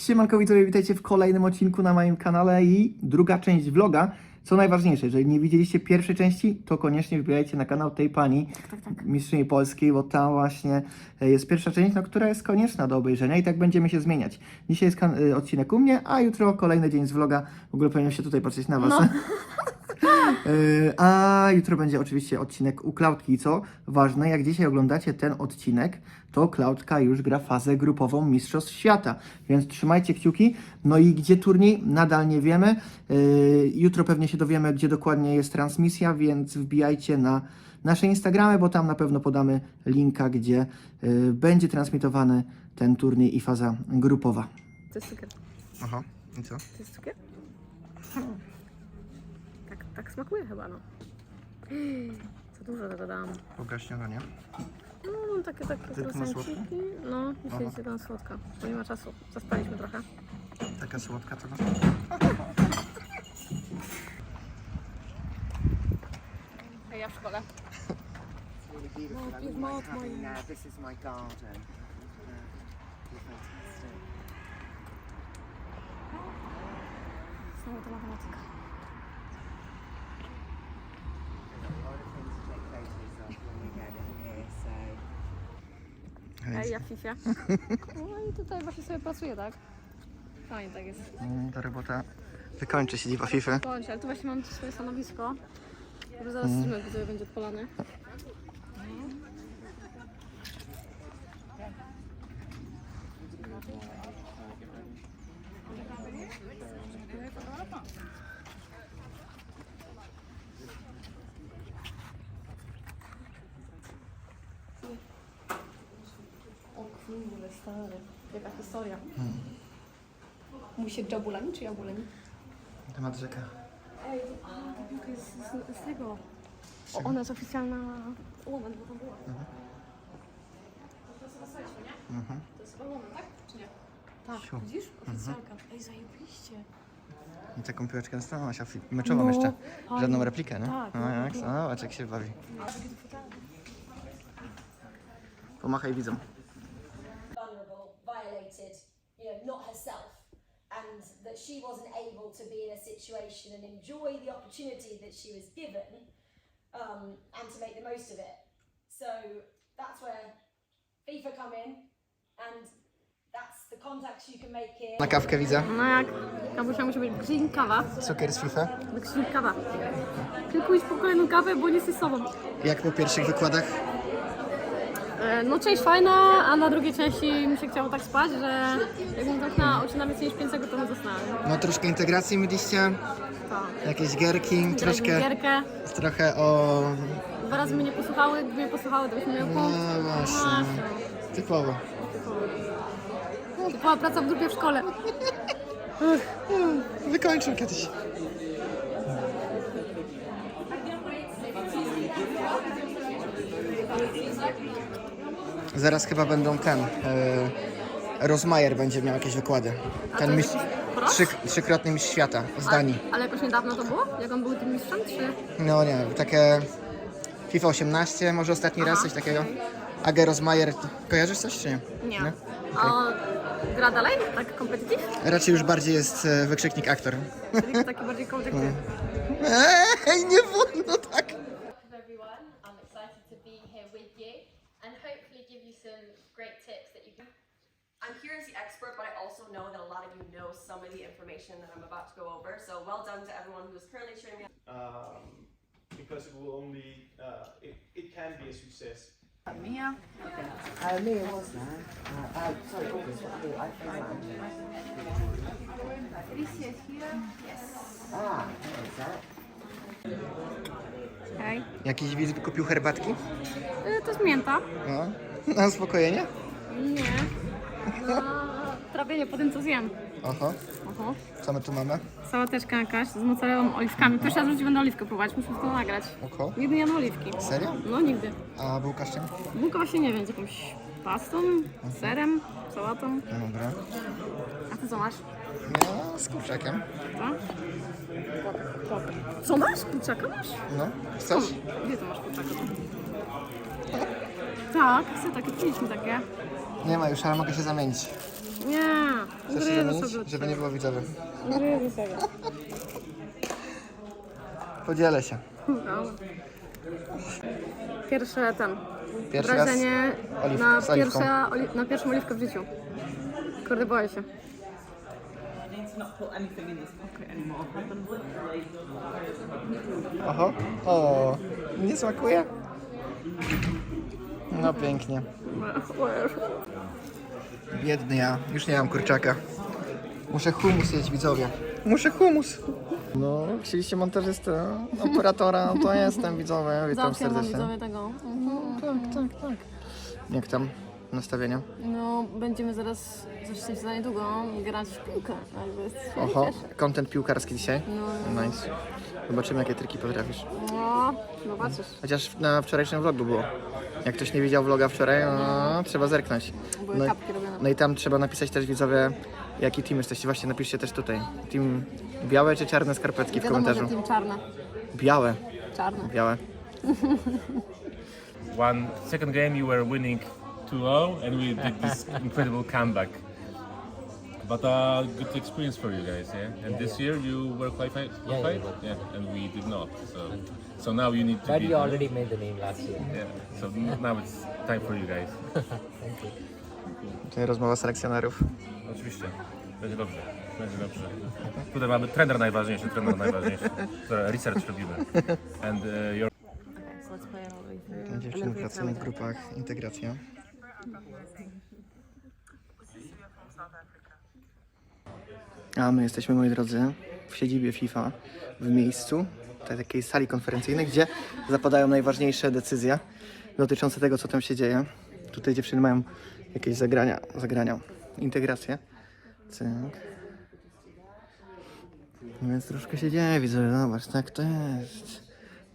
Siemanko widzowie, witajcie w kolejnym odcinku na moim kanale i druga część vloga. Co najważniejsze, jeżeli nie widzieliście pierwszej części, to koniecznie wbijajcie na kanał tej pani, mistrzyni Polskiej, bo tam właśnie e, jest pierwsza część, no, która jest konieczna do obejrzenia i tak będziemy się zmieniać. Dzisiaj jest e, odcinek u mnie, a jutro kolejny dzień z vloga. W ogóle powinien się tutaj patrzeć na was. No. E, A jutro będzie oczywiście odcinek u Klaudki. I Co ważne, jak dzisiaj oglądacie ten odcinek, to Klaudka już gra fazę grupową Mistrzostw Świata. Więc trzymajcie kciuki. No i gdzie turniej? Nadal nie wiemy. E, Jutro pewnie się dowiemy, gdzie dokładnie jest transmisja, więc wbijajcie na nasze Instagramy, bo tam na pewno podamy linka, gdzie e, będzie transmitowany ten turniej i faza grupowa. To jest cukier. Aha, i co? To jest cukier? Tak, smakuje chyba, no. Za dużo tego dałam. Pokaż śniadanie. No, mam takie, takie procenciki. No, dzisiaj się tam słodka. Bo nie ma czasu. Zaspaliśmy trochę. Taka słodka to A ja w szkole. really beautiful. No, I having, uh, this is my garden. Uh, you're fantastic. Znowu ta matematyka. There's a lot of things to take photos of when we get in here, so Ej, ja w FIFA. No i tutaj właśnie sobie pracuję, tak? Fajnie tak jest. Mm, Ta robota wykończy siedziba FIFA. Bądź, ale tu właśnie mam tu swoje stanowisko. Może zaraz streamer widzowie będzie odpalany. Stary. Jaka historia. Mówi się jabulani czy jabulani? Temat rzeka. Ej, a, ta piłka jest z, z tego. O, ona jest oficjalna. Moment, bo tam była. To jest rozstaliśmy, nie? Mhm. To jest Roman, tak? Czy nie? Tak, Siu. widzisz? Oficjalka. Ej, zajebiście. I taką piłeczkę dostałaś, a fi- meczową No, jeszcze. fajnie. Żadną replikę, nie? Tak, No no, jak? no. No, zobacz jak się bawi. Pomachaj widzom. Not herself, and that she wasn't able to be in a situation and enjoy the opportunity that she was given, um, and to make the most of it. So that's where FIFA come in, and that's the contacts you can make here. Na kawkę widzę. No jak? Kabusia musi być green kawa. Cukier z FIFA. Green kawa. Tylko iść po kolejną kawę, bo nie jesteś sobą. Jak po pierwszych wykładach? E, No część fajna, a na drugiej części mi się chciało tak spać, że jakbym tak na oczy na więcej niż 5 sekund, to bym zasnęła. No troszkę integracji mieliście, Tak. jakieś gierki, troszkę, Gierkę. trochę o... Dwa razy mnie nie posłuchały, gdyby mnie posłuchały, to byśmy mieli No punkt. właśnie, typowo. Typowa praca w grupie w szkole. Wykończę kiedyś. Zaraz chyba będą ten. E, Rosmajer będzie miał jakieś wykłady. Ten mistrz, trzy, trzykrotny mistrz świata z Danii. Ale jakoś niedawno to było? Jak on był tym mistrzem, czy? No nie, takie FIFA 18 może ostatni raz, coś takiego. Age Rosmajer, kojarzysz coś czy nie? Nie. A on gra dalej? Tak competitive? Raczej już bardziej jest e, wykrzyknik aktor. Taki bardziej kompetywny. Ej, nie wolno tak! Know that a lot of you know some of the information that I'm about to go over. So well done to everyone who is currently streaming. um, because it will only uh, it, it can be a success Mia was there. Uh, uh, sorry, August. What year? I think Alicia is here. Yes. Ah, there's that. Hej. Jakiś widz kupił herbatki? Y, To jest mięta. No. Na uspokojenie? Nie. Na trawienie po tym, co zjem. Oho. co my tu mamy? Sałateczka jakaś z mozzarellą, oliwkami. Pierwszy raz w życiu będę oliwkę próbować, muszę to nagrać. Oko. Nigdy nie jadłam oliwki. Serio? No nigdy. A bułka z czym? Bułka właśnie nie wiem, z jakąś pastą, serem, sałatą. Dobra. A ty co masz? No, z kurczakiem. Co? Co masz? Kurczaka masz? No, chcesz? Gdzie to masz kurczaka? Tak, chcę takie, przynieś mi takie. Nie ma już, ale mogę się zamienić. Nie, Chcesz się gry zamienić? żeby nie było widzowych. Żyję ze sobą. Podzielę się. Pierwsze ten. Pierwszy raz Wrażenie oliw- na, z oliwką. pierwsze, oli, na pierwszą oliwkę w życiu. Kurde, boję się. Oho. O, nie smakuje? No pięknie. Biedny ja, już nie mam kurczaka. Muszę humus jeść, widzowie. Muszę humus. No, chcieliście montażystę, operatora, to jestem, widzowie. Witam Załatwiam wam serdecznie. widzowie tego. Tak, tak, tak. Jak tam nastawienia? No, będziemy zaraz, zresztą za niedługo, grać w piłkę. Się Oho, cieszę. content piłkarski dzisiaj. No, Nice. Zobaczymy, jakie triki potrafisz. no, zobaczysz. Chociaż na wczorajszym vlogu było. Jak ktoś nie widział vloga wczoraj, no, trzeba zerknąć. Były No i- kapki robione. No i tam trzeba napisać też widzowie, jaki team jesteście. Właśnie napiszcie też tutaj. Team białe czy czarne skarpetki w Wiadomo, że komentarzu? team czarne. Białe, Czarne. białe. one second game you were winning 2-0 and we did this incredible comeback but a good experience for you guys yeah and this year you were qualified, qualified? yeah, and we did not so so now you need to But be you already made the name last year. yeah so n- now it's time for you guys Thank you. Tutaj rozmowa selekcjonerów. oczywiście będzie dobrze będzie dobrze tutaj mamy trener najważniejszy trener najważniejszy research robimy and uh, your Dziewczyny pracują w grupach, integracja. A my jesteśmy, moi drodzy, w siedzibie FIFA, w miejscu tej takiej sali konferencyjnej, gdzie zapadają najważniejsze decyzje dotyczące tego, co tam się dzieje. Tutaj dziewczyny mają jakieś zagrania, zagrania, integrację. Cyk. No więc troszkę się dzieje, widzę, zobacz, tak to jest.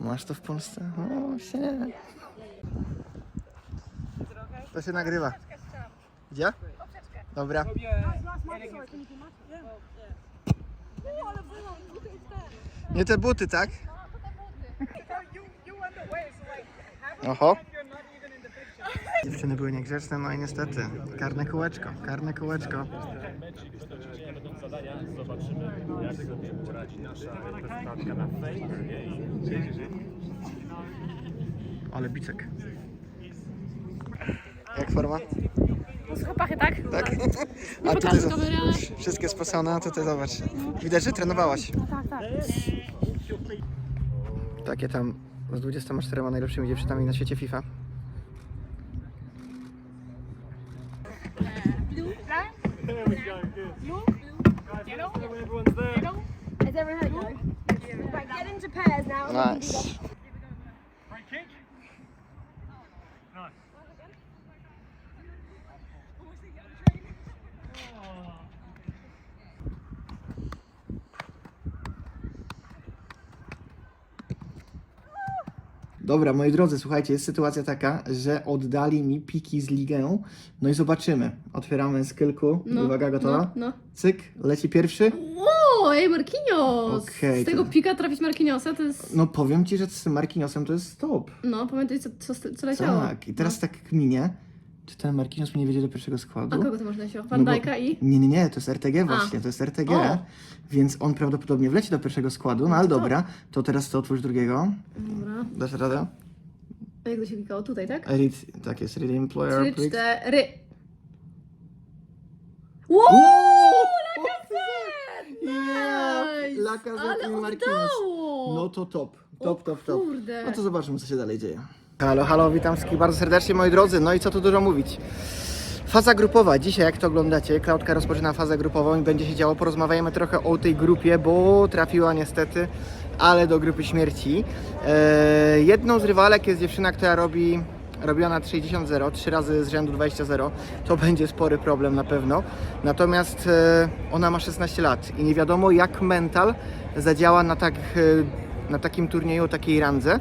Masz to w Polsce? O, się. To się nagrywa. Gdzie? Dobra. Nie te buty, tak? Oho. Dziewczyny były niegrzeczne, no i niestety. Karne kółeczko, karne kółeczko. Ale bicek. Jak forma? No z chłopachy, tak? Tak? A pokażę tutaj za- kamery, ale- wszystkie spasone, a tutaj zobacz. Widać, że trenowałaś. Tak, tak. Takie tam z 24 najlepszymi dziewczynami na świecie FIFA. Has everyone had a go? Right, get into pairs now. Nice. Dobra, moi drodzy, słuchajcie, jest sytuacja taka, że oddali mi piki z ligę. No i zobaczymy. Otwieramy z kilku. Uwaga, gotowa? No, no. Cyk, leci pierwszy. O, ej, Marquinhos! Okej, z tego to- pika trafić Marquinhosa to jest... No powiem ci, że z tym Marquinhosem to jest stop. No, pamiętaj co, co, co leciało. Tak, i teraz tak kminie. Czy ten Marquinhos mi nie wiedzie do pierwszego składu? A kogo ty masz na siłę? No Van Dijk'a i... Nie, nie, nie, to jest RTG właśnie, to jest RTG. O. Więc on prawdopodobnie wleci do pierwszego składu, no ale dobra, to teraz to otwórz drugiego. Dobra. Dasz radę? A jak to się klikało? Tutaj, tak? Read, tak jest, employer. Trzy, please. cztery... Wow! Nice! Lacazette Ale oddało! No to top, top, top, top. kurde. No to zobaczymy, co się dalej dzieje. Halo, halo, witam wszystkich bardzo serdecznie, moi drodzy. No i co tu dużo mówić. Faza grupowa. Dzisiaj, jak to oglądacie, Klaudka rozpoczyna fazę grupową i będzie się działo. Porozmawiajmy trochę o tej grupie, bo trafiła niestety, ale do grupy śmierci. Eee, jedną z rywalek jest dziewczyna, która robi robiła na 60-0, trzy razy z rzędu 20-0, to będzie spory problem na pewno. Natomiast e, ona ma 16 lat i nie wiadomo jak mental zadziała na, tak, e, na takim turnieju, takiej randze.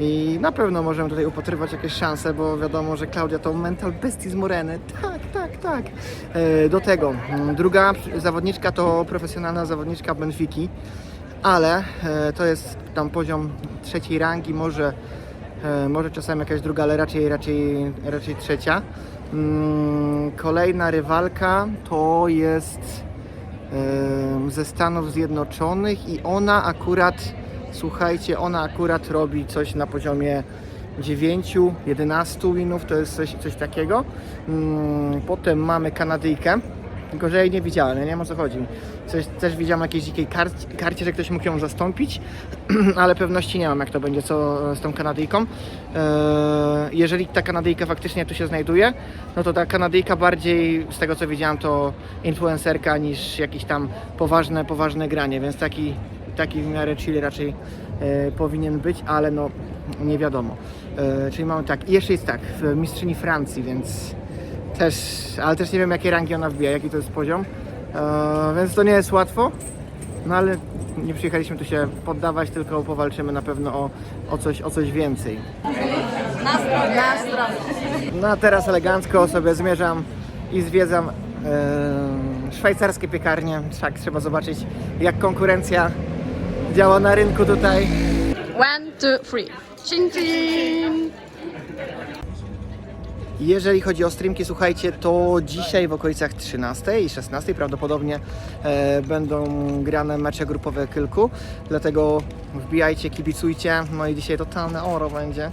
I na pewno możemy tutaj upatrywać jakieś szanse, bo wiadomo, że Klaudia to mental bestii z Moreny. Tak, tak, tak. E, do tego. mm, Druga zawodniczka to profesjonalna zawodniczka Benfiki, ale e, to jest tam poziom trzeciej rangi, może, e, może czasami jakaś druga, ale raczej, raczej, raczej trzecia. Mm, Kolejna rywalka to jest ze Stanów Zjednoczonych i ona akurat, słuchajcie, ona akurat robi coś na poziomie 9-11 winów, to jest coś, coś takiego. Mm, Potem mamy Kanadyjkę, tylko że jej nie widziałem, ja nie wiem o co chodzi. Coś, też widziałem na jakiejś dzikiej karcie, karcie, że ktoś mógł ją zastąpić, ale pewności nie mam, jak to będzie co z tą Kanadyjką. Eee, jeżeli ta Kanadyjka faktycznie tu się znajduje, no to ta Kanadyjka bardziej, z tego co widziałem, to influencerka niż jakieś tam poważne, poważne granie, więc taki, taki w miarę chill raczej e, powinien być, ale no nie wiadomo. E, czyli mamy tak, i jeszcze jest tak, w mistrzyni Francji, więc też, ale też nie wiem jakie rangi ona wbija, jaki to jest poziom, e, więc to nie jest łatwo, no ale nie przyjechaliśmy tu się poddawać, tylko powalczymy na pewno o, o, coś, o coś więcej. No a teraz elegancko sobie zmierzam i zwiedzam e, szwajcarskie piekarnie. Tak, trzeba zobaczyć jak konkurencja działa na rynku tutaj. One, two, three. Chin chin! Jeżeli chodzi o streamki, słuchajcie, to dzisiaj w okolicach 13 i 16 prawdopodobnie e, będą grane mecze grupowe kilku, dlatego wbijajcie, kibicujcie, no i dzisiaj totalne oro będzie.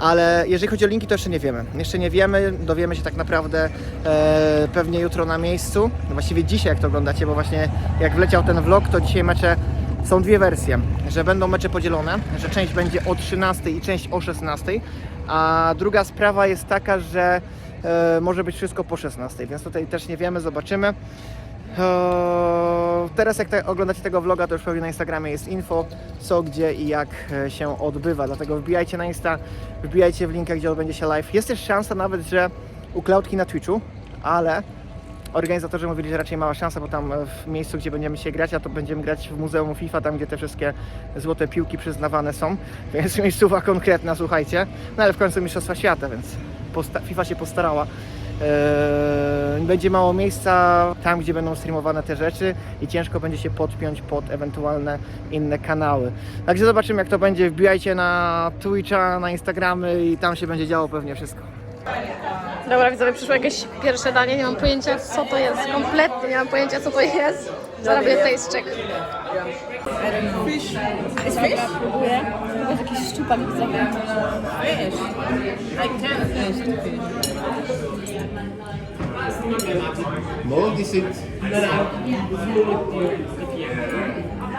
Ale jeżeli chodzi o linki, to jeszcze nie wiemy. Jeszcze nie wiemy, dowiemy się tak naprawdę e, pewnie jutro na miejscu. Właściwie dzisiaj, jak to oglądacie, bo właśnie jak wleciał ten vlog, to dzisiaj mecze są dwie wersje, że będą mecze podzielone, że część będzie o 13 i część o 16, a druga sprawa jest taka, że e, może być wszystko po 16, więc tutaj też nie wiemy, zobaczymy. E, teraz jak te, oglądacie tego vloga, to już pewnie na Instagramie jest info, co, gdzie i jak e, się odbywa, dlatego wbijajcie na Insta, wbijajcie w linkę, gdzie odbędzie się live. Jest też szansa nawet, że u Cloudki na Twitchu, ale Organizatorzy mówili, że raczej mała szansa, bo tam e, w miejscu, gdzie będziemy się grać, a to będziemy grać w Muzeum FIFA, tam gdzie te wszystkie złote piłki przyznawane są, więc miejscowa konkretna, słuchajcie. No ale w końcu Mistrzostwa Świata, więc FIFA się postarała. Eee, będzie mało miejsca tam, gdzie będą streamowane te rzeczy i ciężko będzie się podpiąć pod ewentualne inne kanały. Także zobaczymy jak to będzie. Wbijajcie na Twitcha, na Instagramy i tam się będzie działo pewnie wszystko. Dobra, widzowie, przyszło jakieś pierwsze danie, nie mam pojęcia co to jest, kompletnie nie mam pojęcia co to jest. Zrobię taste check. Próbuję. To jest jakiś szczupak widzowie.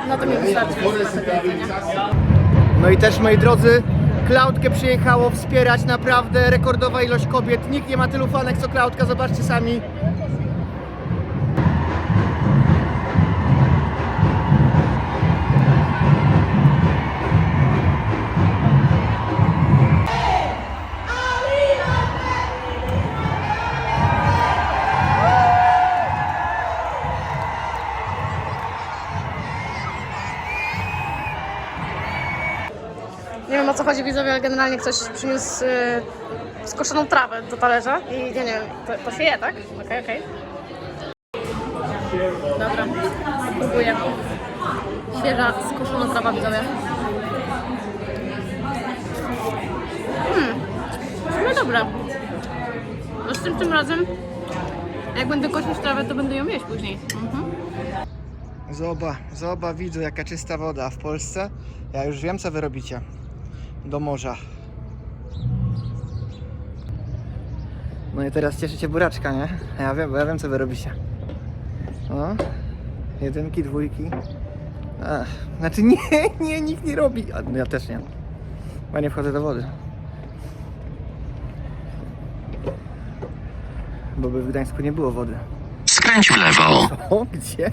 No to mi wystarczy. No i też moi drodzy, Klaudkę przyjechało wspierać naprawdę rekordowa ilość kobiet. Nikt nie ma tylu fanek co Klaudka, zobaczcie sami. Chodzi widzowie, ale generalnie ktoś przyniósł yy, skoszoną trawę do talerza i nie wiem, to, to się je, tak? Okej, okej. Dobra, próbuję. Świeża, skoszona trawa widzowie. Hmm, no dobra. No z tym tym razem, jak będę kosić trawę, to będę ją jeść później. Mhm. Zoba, zoba, widzę jaka czysta woda w Polsce. Ja już wiem co wy robicie. Do morza. No i teraz cieszycie buraczka, nie? Ja wiem, bo ja wiem co wy robicie. No. Jedynki, dwójki. Ach, znaczy nie, nie, nikt nie robi. A, no ja też nie. Bo nie wchodzę do wody. Bo by w Gdańsku nie było wody. Skręć w lewo. O, gdzie?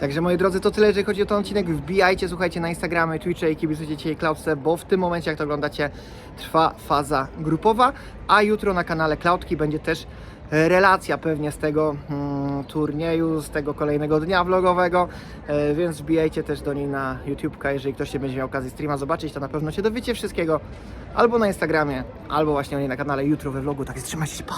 Także moi drodzy, to tyle, jeżeli chodzi o ten odcinek. Wbijajcie, słuchajcie na Instagramy, Twitche i kibicujcie dzisiaj Cloudce, bo w tym momencie, jak to oglądacie, trwa faza grupowa, a jutro na kanale Cloudki będzie też relacja pewnie z tego mm, turnieju, z tego kolejnego dnia vlogowego, e, więc wbijajcie też do niej na YouTube'ka, jeżeli ktoś nie będzie miał okazji streama zobaczyć, to na pewno się dowiecie wszystkiego, albo na Instagramie, albo właśnie u niej na kanale jutro we vlogu, tak trzymajcie się, pa!